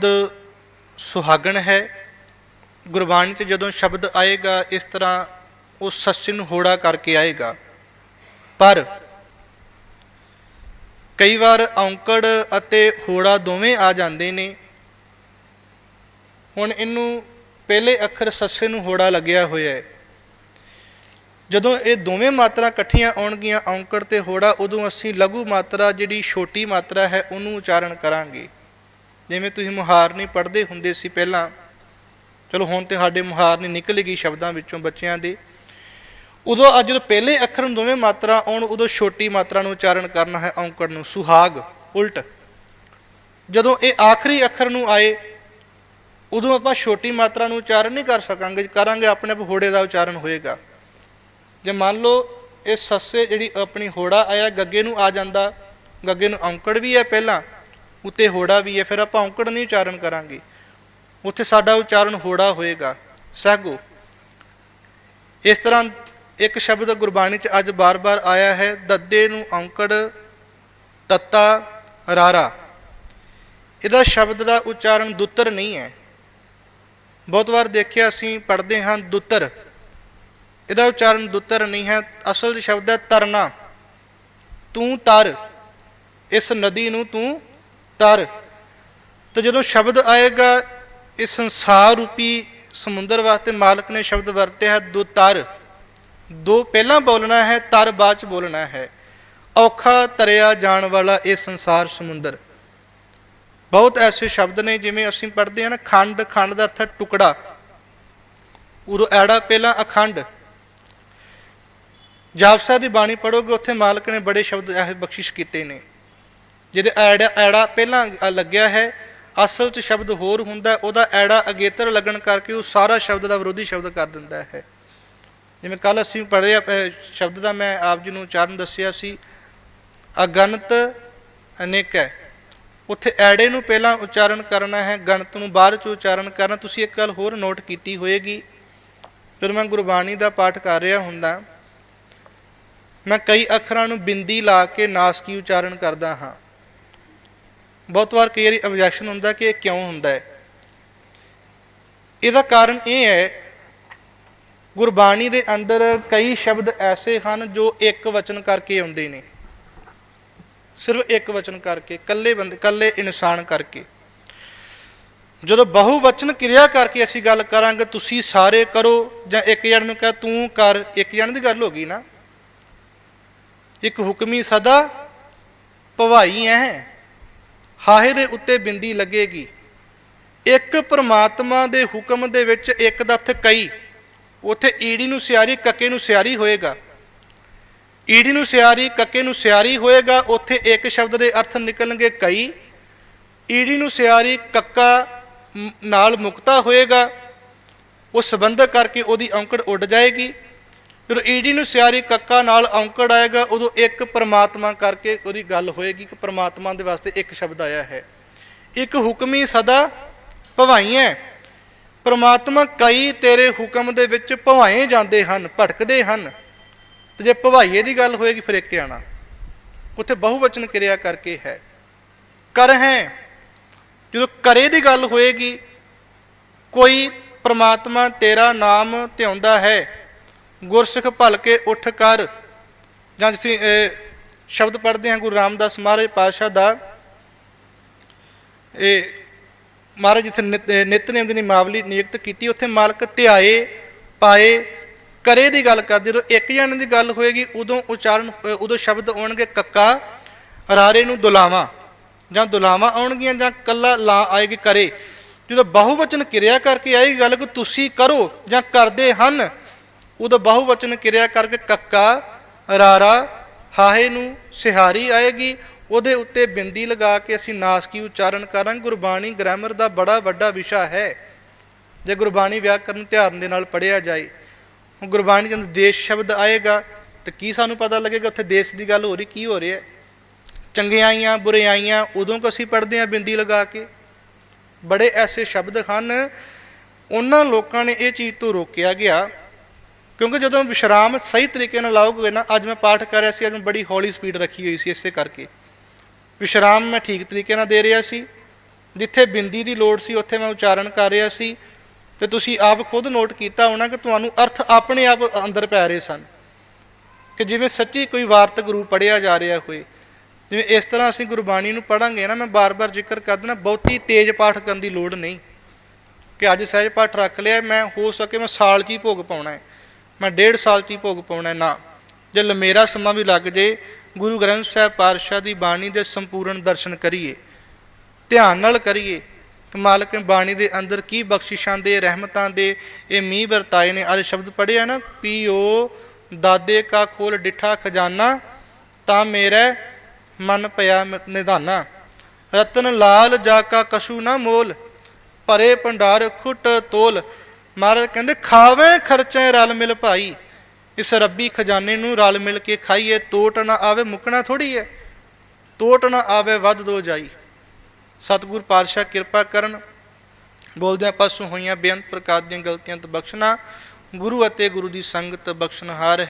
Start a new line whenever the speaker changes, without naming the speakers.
ਸ਼ਬਦ ਸੁਹਾਗਣ ਹੈ। ਗੁਰਬਾਣੀ 'ਚ ਜਦੋਂ ਸ਼ਬਦ ਆਏਗਾ, ਇਸ ਤਰ੍ਹਾਂ ਉਹ ਸੱਸੇ ਨੂੰ ਹੋੜਾ ਕਰਕੇ ਆਏਗਾ। ਪਰ ਕਈ ਵਾਰ ਔਂਕੜ ਅਤੇ ਹੋੜਾ ਦੋਵੇਂ ਆ ਜਾਂਦੇ ਨੇ। ਹੁਣ ਇਹਨੂੰ ਪਹਿਲੇ ਅੱਖਰ ਸੱਸੇ ਨੂੰ ਹੋੜਾ ਲੱਗਿਆ ਹੋਇਆ ਹੈ। ਜਦੋਂ ਇਹ ਦੋਵੇਂ ਮਾਤਰਾ ਇਕੱਠੀਆਂ ਆਉਣਗੀਆਂ, ਔਂਕੜ ਤੇ ਹੋੜਾ, ਉਦੋਂ ਅਸੀਂ ਲਘੂ ਮਾਤਰਾ, ਜਿਹੜੀ ਛੋਟੀ ਮਾਤਰਾ ਹੈ, ਉਹਨੂੰ ਉਚਾਰਨ ਕਰਾਂਗੇ। ਜਿਵੇਂ ਤੁਸੀਂ ਮੁਹਾਰਨੀ ਪੜ੍ਹਦੇ ਹੁੰਦੇ ਸੀ ਪਹਿਲਾਂ, ਚਲੋ ਹੁਣ ਤੇ ਸਾਡੇ ਮੁਹਾਰਨੀ ਨਿਕਲ ਗਈ ਸ਼ਬਦਾਂ ਵਿੱਚੋਂ ਬੱਚਿਆਂ ਦੇ। ਉਦੋਂ ਅੱਜ ਜਦੋਂ ਪਹਿਲੇ ਅੱਖਰ ਨੂੰ ਦੋਵੇਂ ਮਾਤਰਾ ਆਉਣ, ਉਦੋਂ ਛੋਟੀ ਮਾਤਰਾ ਨੂੰ ਉਚਾਰਨ ਕਰਨਾ ਹੈ ਔਂਕੜ ਨੂੰ, ਸੁਹਾਗ, ਉਲਟ। ਜਦੋਂ ਇਹ ਆਖਰੀ ਅੱਖਰ ਨੂੰ ਆਏ, ਉਦੋਂ ਆਪਾਂ ਛੋਟੀ ਮਾਤਰਾ ਨੂੰ ਉਚਾਰਨ ਨਹੀਂ ਕਰ ਸਕਾਂਗੇ, ਕਰਾਂਗੇ ਆਪਣੇ ਆਪ ਹੋੜੇ ਦਾ ਉਚਾਰਨ ਹੋਏਗਾ। ਜੇ ਮੰਨ ਲਓ ਇਹ ਸੱਸੇ ਜਿਹੜੀ ਆਪਣੀ ਹੋੜਾ ਆਇਆ, ਗੱਗੇ ਨੂੰ ਆ ਜਾਂਦਾ, ਗੱਗੇ ਨੂੰ ਔਂਕੜ ਵੀ ਹੈ ਪਹਿਲਾਂ ਉੱਤੇ ਹੋੜਾ ਵੀ ਹੈ, ਫਿਰ ਆਪਾਂ ਔਂਕੜ ਨਹੀਂ ਉਚਾਰਨ ਕਰਾਂਗੇ। ਉੱਥੇ ਸਾਡਾ ਉਚਾਰਨ ਹੋੜਾ ਹੋਏਗਾ। ਸਹਿਗੋ ਇਸ ਤਰ੍ਹਾਂ ਇੱਕ ਸ਼ਬਦ ਗੁਰਬਾਣੀ ਚ ਅੱਜ ਬਾਰ-ਬਾਰ ਆਇਆ ਹੈ, ਦੱਦੇ ਨੂੰ ਔਂਕੜ, ਤੱਤਾ, ਰਾਰਾ। ਇਹਦਾ ਸ਼ਬਦ ਦਾ ਉਚਾਰਨ ਦੁੱਤਰ ਨਹੀਂ ਹੈ। ਬਹੁਤ ਵਾਰ ਦੇਖਿਆ ਅਸੀਂ, ਪੜ੍ਹਦੇ ਹਾਂ ਦੁੱਤਰ। ਇਹਦਾ ਉਚਾਰਨ ਦੁੱਤਰ ਨਹੀਂ ਹੈ, ਅਸਲ ਸ਼ਬਦ ਹੈ ਤਰਨਾ। ਤੂੰ ਤਰ, ਇਸ ਨਦੀ ਨੂੰ ਤੂੰ ਤਰ। ਤਾਂ ਜਦੋਂ ਸ਼ਬਦ ਆਏਗਾ, ਇਹ ਸੰਸਾਰ ਰੂਪੀ ਸਮੁੰਦਰ ਵਾਸਤੇ ਮਾਲਕ ਨੇ ਸ਼ਬਦ ਵਰਤਿਆ ਹੈ ਦੋ ਤਰ। ਦੋ ਪਹਿਲਾਂ ਬੋਲਣਾ ਹੈ, ਤਰ ਬਾਅਦ ਚ ਬੋਲਣਾ ਹੈ। ਔਖਾ ਤਰਿਆ ਜਾਣ ਵਾਲਾ ਇਹ ਸੰਸਾਰ ਸਮੁੰਦਰ। ਬਹੁਤ ਐਸੇ ਸ਼ਬਦ ਨੇ ਜਿਵੇਂ ਅਸੀਂ ਪੜ੍ਹਦੇ ਹਾਂ ਨਾ, ਖੰਡ ਖੰਡ ਦਾ ਅਰਥ ਹੈ ਟੁਕੜਾ। ਉਦੋਂ ਐੜਾ ਪਹਿਲਾਂ ਅਖੰਡ। ਜਾਪਸਾ ਦੀ ਬਾਣੀ ਪੜੋਗੇ ਉੱਥੇ ਮਾਲਕ ਨੇ ਬੜੇ ਸ਼ਬਦ ਇਹ ਬਖਸ਼ਿਸ਼ ਕੀਤੇ ਨੇ। ਜਿਹਦੇ ਐੜਾ ਐੜਾ ਪਹਿਲਾਂ ਲੱਗਿਆ ਹੈ, ਅਸਲ 'ਚ ਸ਼ਬਦ ਹੋਰ ਹੁੰਦਾ, ਉਹਦਾ ਐੜਾ ਅਗੇਤਰ ਲੱਗਣ ਕਰਕੇ ਉਹ ਸਾਰਾ ਸ਼ਬਦ ਦਾ ਵਿਰੋਧੀ ਸ਼ਬਦ ਕਰ ਦਿੰਦਾ ਹੈ। ਜਿਵੇਂ ਕੱਲ ਅਸੀਂ ਪੜ੍ਹਿਆ ਸ਼ਬਦ ਦਾ ਮੈਂ ਆਪ ਜੀ ਨੂੰ ਉਚਾਰਨ ਦੱਸਿਆ ਸੀ ਅਗਣਤ ਅਨੇਕ ਹੈ। ਉੱਥੇ ਐੜੇ ਨੂੰ ਪਹਿਲਾਂ ਉਚਾਰਨ ਕਰਨਾ ਹੈ, ਗਣਤ ਨੂੰ ਬਾਅਦ ਚ ਉਚਾਰਨ ਕਰਨਾ। ਤੁਸੀਂ ਇੱਕ ਗੱਲ ਹੋਰ ਨੋਟ ਕੀਤੀ ਹੋਏਗੀ, ਜਦੋਂ ਮੈਂ ਗੁਰਬਾਣੀ ਦਾ ਪਾਠ ਕਰ ਰਿਹਾ ਹੁੰਦਾ, ਮੈਂ ਕਈ ਅੱਖਰਾਂ ਨੂੰ ਬਿੰਦੀ ਲਾ ਕੇ ਨਾਸਕੀ ਉਚਾਰਨ ਕਰਦਾ ਹਾਂ। ਬਹੁਤ ਵਾਰ ਕਈ ਵਾਰੀ ਆਬਜੈਕਸ਼ਨ ਹੁੰਦਾ ਕਿ ਇਹ ਕਿਉਂ ਹੁੰਦਾ ਹੈ। ਇਹਦਾ ਕਾਰਨ ਇਹ ਹੈ, ਗੁਰਬਾਣੀ ਦੇ ਅੰਦਰ ਕਈ ਸ਼ਬਦ ਐਸੇ ਹਨ ਜੋ ਇੱਕ ਵਚਨ ਕਰਕੇ ਆਉਂਦੇ ਨੇ। ਸਿਰਫ ਇੱਕ ਵਚਨ ਕਰਕੇ, ਇਕੱਲੇ ਬੰਦੇ, ਇਕੱਲੇ ਇਨਸਾਨ ਕਰਕੇ। ਜਦੋਂ ਬਹੁਵਚਨ ਕਿਰਿਆ ਕਰਕੇ ਅਸੀਂ ਗੱਲ ਕਰਾਂਗੇ, ਤੁਸੀਂ ਸਾਰੇ ਕਰੋ, ਜਾਂ ਇੱਕ ਜਣ ਨੂੰ ਕਹ, ਤੂੰ ਕਰ, ਇੱਕ ਜਣ ਦੀ ਗੱਲ ਹੋ ਗਈ ਨਾ। ਇੱਕ ਹੁਕਮੀ ਸਦਾ ਭਵਾਈ ਹੈ। ਹਾਹੇ ਦੇ ਉੱਤੇ ਬਿੰਦੀ ਲੱਗੇਗੀ। ਇੱਕ ਪ੍ਰਮਾਤਮਾ ਦੇ ਹੁਕਮ ਦੇ ਵਿੱਚ ਇੱਕ ਦਾ ਅਰਥ ਕਈ ਉੱਥੇ ਈੜੀ ਨੂੰ ਸਿਆਰੀ, ਕੱਕੇ ਨੂੰ ਸਿਆਰੀ ਹੋਏਗਾ। ਈੜੀ ਨੂੰ ਸਿਆਰੀ, ਕੱਕੇ ਨੂੰ ਸਿਆਰੀ ਹੋਏਗਾ, ਉੱਥੇ ਇੱਕ ਸ਼ਬਦ ਦੇ ਅਰਥ ਨਿਕਲਣਗੇ ਕਈ ਈੜੀ ਨੂੰ ਸਿਆਰੀ, ਕੱਕਾ ਨਾਲ ਮੁਕਤਾ ਹੋਏਗਾ। ਉਹ ਸੰਬੰਧ ਕਰਕੇ ਉਹਦੀ ਔਂਕੜ ਉੱਡ ਜਾਏਗੀ। ਜਦੋਂ ਈੜੀ ਨੂੰ ਸਿਆਰੀ ਕੱਕਾ ਨਾਲ ਔਂਕੜ ਆਏਗਾ, ਉਦੋਂ ਇੱਕ ਪ੍ਰਮਾਤਮਾ ਕਰਕੇ ਉਹਦੀ ਗੱਲ ਹੋਏਗੀ ਕਿ ਪ੍ਰਮਾਤਮਾ ਦੇ ਵਾਸਤੇ ਇੱਕ ਸ਼ਬਦ ਆਇਆ ਹੈ। ਇੱਕ ਹੁਕਮੀ ਸਦਾ ਭਵਾਈਆਂ ਪ੍ਰਮਾਤਮਾ ਕਈ ਤੇਰੇ ਹੁਕਮ ਦੇ ਵਿੱਚ ਭਵਾਏ ਜਾਂਦੇ ਹਨ, ਭਟਕਦੇ ਹਨ। ਤੇ ਜੇ ਭਵਾਈਏ ਦੀ ਗੱਲ ਹੋਏਗੀ, ਫਿਰ ਇੱਕ ਆਣਾ। ਉੱਥੇ ਬਹੁਵਚਨ ਕਿਰਿਆ ਕਰਕੇ ਹੈ। ਕਰ ਹੈ। ਜਦੋਂ ਕਰੇ ਦੀ ਗੱਲ ਹੋਏਗੀ, ਕੋਈ ਪ੍ਰਮਾਤਮਾ ਤੇਰਾ ਨਾਮ ਧਿਆਉਂਦਾ ਹੈ ਗੁਰਸਿੱਖ ਭਲ ਕੇ ਉੱਠ ਕਰ। ਜਾਂ ਤੁਸੀਂ ਸ਼ਬਦ ਪੜ੍ਹਦੇ ਹਾਂ, ਗੁਰੂ ਰਾਮਦਾਸ ਮਹਾਰਾਜ ਪਾਤਸ਼ਾਹ ਦਾ। ਇਹ ਮਹਾਰਾਜ ਜਿੱਥੇ ਨਿਤ- ਇਹ ਨਿਤਨੇਮ ਦੀ ਨਿਮਾਵਲੀ ਨਿਯੁਕਤ ਕੀਤੀ, ਉੱਥੇ ਮਾਲਕ ਧਿਆਏ, ਪਾਏ, ਕਰੇ ਦੀ ਗੱਲ ਕਰਦੇ। ਜਦੋਂ ਇੱਕ ਜਣੇ ਦੀ ਗੱਲ ਹੋਏਗੀ, ਉਦੋਂ ਉਚਾਰਨ, ਉਦੋਂ ਸ਼ਬਦ ਆਉਣਗੇ, ਕੱਕਾ, ਰਾਰੇ ਨੂੰ ਦੁਲਾਵਾ। ਜਾਂ ਦੁਲਾਵਾ ਆਉਣਗੀਆਂ, ਜਾਂ ਕੱਲਾ ਲਾ ਆਏਗੀ ਕਰੇ। ਜਦੋਂ ਬਹੁਵਚਨ ਕਿਰਿਆ ਕਰਕੇ ਆਏਗੀ, ਗੱਲ ਕਿ ਤੁਸੀਂ ਕਰੋ, ਜਾਂ ਕਰਦੇ ਹਨ ਉਦੋਂ ਬਹੁਵਚਨ ਕਿਰਿਆ ਕਰਕੇ ਕੱਕਾ, ਰਾਰਾ, ਹਾਹੇ ਨੂੰ ਸਿਹਾਰੀ ਆਏਗੀ। ਉਹਦੇ ਉੱਤੇ ਬਿੰਦੀ ਲਗਾ ਕੇ ਅਸੀਂ ਨਾਸਕੀ ਉਚਾਰਨ ਕਰਾਂਗੇ ਗੁਰਬਾਣੀ ਗ੍ਰਾਮਰ ਦਾ ਬੜਾ ਵੱਡਾ ਵਿਸ਼ਾ ਹੈ। ਜੇ ਗੁਰਬਾਣੀ ਵਿਆਕਰਨ ਧਿਆਨ ਦੇ ਨਾਲ ਪੜਿਆ ਜਾਏ, ਹੁਣ ਗੁਰਬਾਣੀ ਜਦ ਦੇਸ਼ ਸ਼ਬਦ ਆਏਗਾ, ਤਾਂ ਕੀ ਸਾਨੂੰ ਪਤਾ ਲੱਗੇਗਾ ਉੱਥੇ ਦੇਸ਼ ਦੀ ਗੱਲ ਹੋ ਰਹੀ, ਕੀ ਹੋ ਰਿਹਾ ਹੈ? ਚੰਗਿਆਈਆਂ ਬੁਰਿਆਈਆਂ ਉਦੋਂ ਕਿ ਅਸੀਂ ਪੜ੍ਹਦੇ ਹਾਂ ਬਿੰਦੀ ਲਗਾ ਕੇ। ਬੜੇ ਐਸੇ ਸ਼ਬਦ ਹਨ, ਉਹਨਾਂ ਲੋਕਾਂ ਨੇ ਇਹ ਚੀਜ਼ ਤੋਂ ਰੋਕਿਆ ਗਿਆ ਕਿਉਂਕਿ ਜਦੋਂ ਵਿਸ਼ਰਾਮ ਸਹੀ ਤਰੀਕੇ ਨਾਲ ਲਾਓਗੇ ਨਾ, ਅੱਜ ਮੈਂ ਪਾਠ ਕਰ ਰਿਹਾ ਸੀ, ਅੱਜ ਮੈਂ ਬੜੀ ਹੌਲੀ ਸਪੀਡ ਰੱਖੀ ਹੋਈ ਸੀ ਇਸੇ ਕਰਕੇ। ਵਿਸ਼ਰਾਮ ਮੈਂ ਠੀਕ ਤਰੀਕੇ ਨਾਲ ਦੇ ਰਿਹਾ ਸੀ। ਜਿੱਥੇ ਬਿੰਦੀ ਦੀ ਲੋੜ ਸੀ, ਉੱਥੇ ਮੈਂ ਉਚਾਰਨ ਕਰ ਰਿਹਾ ਸੀ। ਤੇ ਤੁਸੀਂ ਆਪ ਖੁਦ ਨੋਟ ਕੀਤਾ ਹੋਣਾ ਕਿ ਤੁਹਾਨੂੰ ਅਰਥ ਆਪਣੇ ਆਪ ਅੰਦਰ ਪੈ ਰਹੇ ਸਨ। ਕਿ ਜਿਵੇਂ ਸੱਚੀ ਕੋਈ ਵਾਰਤਕ ਗੁਰੂ ਪੜਿਆ ਜਾ ਰਿਹਾ ਹੋਏ। ਜਿਵੇਂ ਇਸ ਤਰ੍ਹਾਂ ਅਸੀਂ ਗੁਰਬਾਣੀ ਨੂੰ ਪੜਾਂਗੇ ਨਾ, ਮੈਂ ਬਾਰ-ਬਾਰ ਜ਼ਿਕਰ ਕਰ ਦਿੰਦਾ, ਬਹੁਤੀ ਤੇਜ਼ ਪਾਠ ਕਰਨ ਦੀ ਲੋੜ ਨਹੀਂ। ਕਿ ਅੱਜ ਸਹਿਜ ਪਾਠ ਰੱਖ ਲਿਆ, ਮੈਂ ਹੋ ਸਕੇ ਮੈਂ ਸਾਲ 'ਚ ਹੀ ਭੋਗ ਪਾਉਣਾ ਹੈ। ਮੈਂ ਡੇਢ ਸਾਲ 'ਚ ਹੀ ਭੋਗ ਪਾਉਣਾ ਨਾ। ਜੇ ਲੰਮੇਰਾ ਸਮਾਂ ਵੀ ਲੱਗ ਜੇ, ਗੁਰੂ ਗ੍ਰੰਥ ਸਾਹਿਬ ਪਾਤਸ਼ਾਹ ਦੀ ਬਾਣੀ ਦੇ ਸੰਪੂਰਨ ਦਰਸ਼ਨ ਕਰੀਏ, ਧਿਆਨ ਨਾਲ ਕਰੀਏ, ਤੇ ਮਾਲਕ ਨੇ ਬਾਣੀ ਦੇ ਅੰਦਰ ਕੀ ਬਖਸ਼ਿਸ਼ਾਂ ਦੇ, ਰਹਿਮਤਾਂ ਦੇ, ਇਹ ਮੀਂਹ ਵਰਤਾਏ ਨੇ। ਅੱਜ ਸ਼ਬਦ ਪੜਿਆ ਨਾ, ਪੀਓ, ਦਾਦੇ ਕਾ ਖੋਲ ਡਿਠਾ ਖਜ਼ਾਨਾ, ਤਾਂ ਮੇਰਾ ਮਨ ਪਿਆ ਨਿਧਾਨਾ। ਰਤਨ ਲਾਲ ਜਾ ਕਾ ਕਸੂ ਨਾ ਮੋਲ, ਭਰੇ ਭੰਡਾਰ ਖੁੱਟ ਤੋਲ ਮਹਾਰਾਜ ਕਹਿੰਦੇ, ਖਾਵੇਂ ਖਰਚੇ ਰਲ ਮਿਲ ਭਾਈ। ਇਸ ਰੱਬੀ ਖਜ਼ਾਨੇ ਨੂੰ ਰਲ ਮਿਲ ਕੇ ਖਾਈਏ, ਤੋਟ ਨਾ ਆਵੇ ਮੁਕਣਾ ਥੋੜੀ ਹੈ ਤੋਟ ਨਾ ਆਵੇ ਵੱਧ ਦੋ ਜਾਈ। ਸਤਿਗੁਰ ਪਾਤਸ਼ਾਹ ਕਿਰਪਾ ਕਰਨ। ਬੋਲਦਿਆਂ ਪਾਸੋਂ ਹੋਈਆਂ ਬੇਅੰਤ ਪ੍ਰਕਾਰ ਦੀਆਂ ਗਲਤੀਆਂ ਤੋਂ ਬਖਸ਼ਣਾ। ਗੁਰੂ ਅਤੇ ਗੁਰੂ ਦੀ ਸੰਗਤ ਬਖਸ਼ਣਹਾਰ